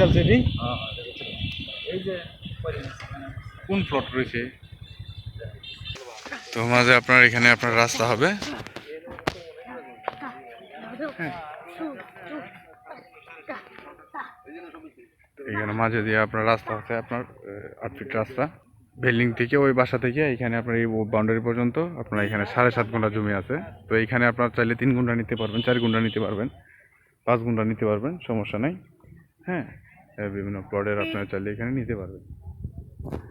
চলছে এটি কোন প্লট রয়েছে? তো মাঝে আপনার এখানে আপনার রাস্তা হবে। এখানে মাঝে দিয়ে আপনার রাস্তা হচ্ছে আপনার আট ফিট রাস্তা। বিল্ডিং থেকে ওই বাসা থেকে এখানে আপনার এই বাউন্ডারি পর্যন্ত আপনার এখানে সাড়ে সাত ঘণ্টা জমি আছে। তো এখানে আপনার চাইলে তিন ঘণ্টা নিতে পারবেন চার ঘণ্টা নিতে পারবেন পাঁচ ঘণ্টা নিতে পারবেন সমস্যা নাই। হ্যাঁ। বিভিন্ন প্লটের আপনারা চাইলে এখানে নিতে পারবেন।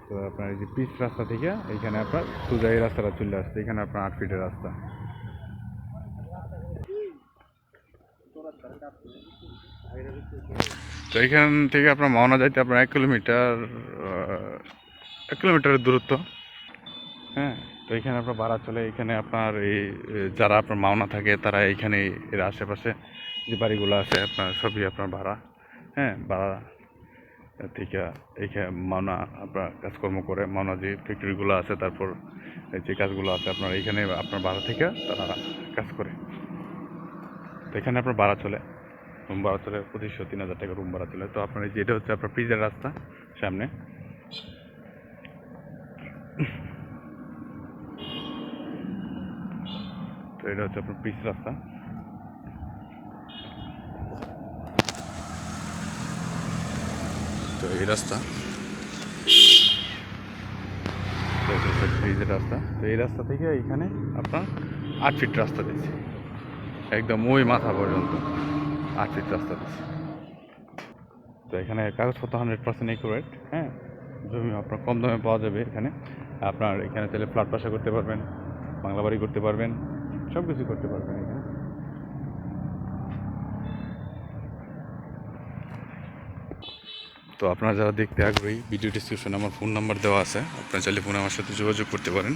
তো আপনার এই যে পিচ রাস্তা থেকে এখানে আপনার সোজা এই রাস্তাটা চলে আসছে এখানে আপনার আট ফিটের রাস্তা। তো এখান থেকে আপনার মাওনা যাইতে আপনার এক কিলোমিটার এক কিলোমিটারের দূরত্ব। হ্যাঁ তো এখানে আপনার ভাড়া চলে এখানে আপনার এই যারা আপনার মাওনা থাকে তারা এইখানে এর আশেপাশে যে বাড়িগুলো আছে আপনার সবই আপনার ভাড়া। হ্যাঁ ভাড়া থেকে এইখানে মাওনা আপনার কাজকর্ম করে মাওনা যে ফ্যাক্টরিগুলো আছে, তারপর যে কাজগুলো আছে, আপনার এইখানে আপনার ভাড়া থেকে তারা কাজ করে। তো এখানে আপনার ভাড়া চলে। রুম ভাড়া চলে পঁচিশশো, তিন হাজার টাকা রুম ভাড়া চলে। তো আপনার এই যে, এটা হচ্ছে আপনার পিজের রাস্তা সামনে। তো এটা হচ্ছে আপনার পিচ রাস্তা। তো এই রাস্তা। হচ্ছে ব্রিজের রাস্তা, তো এই রাস্তা থেকে এইখানে আপনার আট ফিট রাস্তা দিচ্ছে একদম ওই মাথা পর্যন্ত আট ফিট রাস্তা দিচ্ছে তো এখানে কাগজপত্র হান্ড্রেড পার্সেন্ট একুরেট হ্যাঁ? জমি আপনার কম দামে পাওয়া যাবে এখানে। আপনার এখানে চাইলে ফ্ল্যাট বাসা করতে পারবেন, বাংলা বাড়ি করতে পারবেন সব কিছু করতে পারবেন এখানে। তো আপনারা যারা দেখতে আগ্রহী ভিডিও ডিসক্রিপশনে আমার ফোন নাম্বার দেওয়া আছে। আপনারা চাইলে ফোনে আমার সাথে যোগাযোগ করতে পারেন।